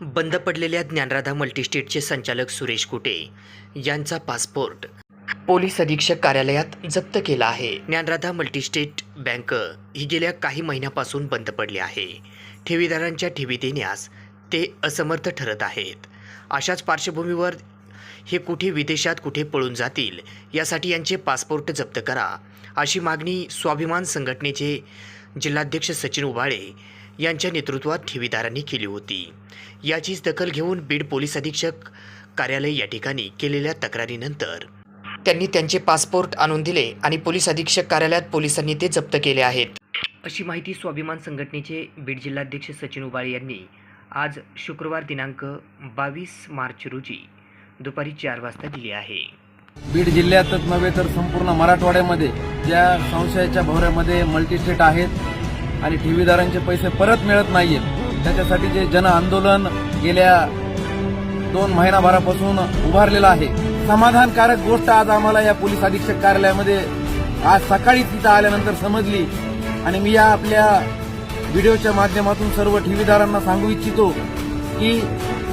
बंद पडलेल्या ज्ञानराधा मल्टीस्टेटचे संचालक सुरेश कुटे यांचा पासपोर्ट. पोलीस अधीक्षक कार्यालयात जप्त केला आहे. ज्ञानराधा मल्टीस्टेट बँक ही गेल्या काही महिन्यापासून बंद पडली आहे. ठेवीदारांच्या ठेवी देण्यास ते असमर्थ ठरत आहेत. अशाच पार्श्वभूमीवर हे कुठे विदेशात कुठे पळून जातील यासाठी यांचे पासपोर्ट जप्त करा अशी मागणी स्वाभिमान संघटनेचे जिल्हाध्यक्ष सचिन उबाळे यांच्या नेतृत्वात ठेवीदारांनी केली होती. याचीच दखल घेऊन बीड पोलीस अधीक्षक कार्यालय या ठिकाणी केलेल्या तक्रारीनंतर त्यांनी त्यांचे पासपोर्ट आणून दिले आणि पोलीस अधीक्षक कार्यालयात पोलिसांनी ते जप्त केले आहेत. अशी माहिती स्वाभिमान संघटनेचे बीड जिल्हाध्यक्ष सचिन उबाळे यांनी आज शुक्रवार दिनांक बावीस मार्च रोजी दुपारी चार वाजता दिली आहे. बीड जिल्ह्यातच नव्हे तर संपूर्ण मराठवाड्यामध्ये ज्या संशयाच्या भोवऱ्यामध्ये मल्टीस्टेट आहेत आणि ठेवीदारांचे पैसे परत मिळत नाहीयेत त्याच्यासाठी जे जन आंदोलन गेल्या दोन महिनाभरापासून उभारलेलं आहे. समाधानकारक गोष्ट आज आम्हाला या पोलीस अधीक्षक कार्यालयामध्ये आज सकाळी तिथं आल्यानंतर समजली. आणि मी या आपल्या व्हिडिओच्या माध्यमातून सर्व ठेवीदारांना सांगू इच्छितो की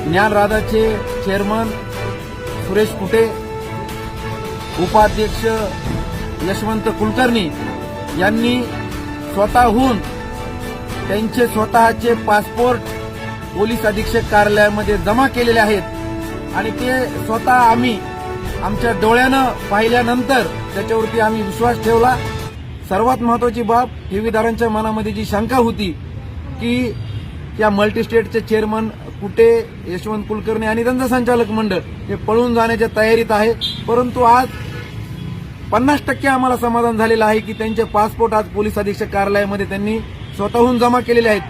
ज्ञानराधाचे चेअरमन सुरेश कुटे उपाध्यक्ष यशवंत कुलकर्णी यांनी स्वतःहून त्यांचे स्वतःचे पासपोर्ट पोलीस अधीक्षक कार्यालयामध्ये जमा केलेले आहेत. आणि ते स्वतः आम्ही आमच्या डोळ्यानं पाहिल्यानंतर त्याच्यावरती आम्ही विश्वास ठेवला. सर्वात महत्वाची बाब ठेवीदारांच्या मनामध्ये जी शंका होती की या मल्टीस्टेटचे चेअरमन कुठे? यशवंत कुलकर्णी आणि त्यांचं संचालक मंडळ हे पळून जाण्याच्या तयारीत आहे. परंतु आज पन्नास टक्के आम्हाला समाधान झालेलं आहे की त्यांचे पासपोर्ट आज पोलीस अधीक्षक कार्यालयामध्ये त्यांनी स्वतःहून जमा केलेले आहेत.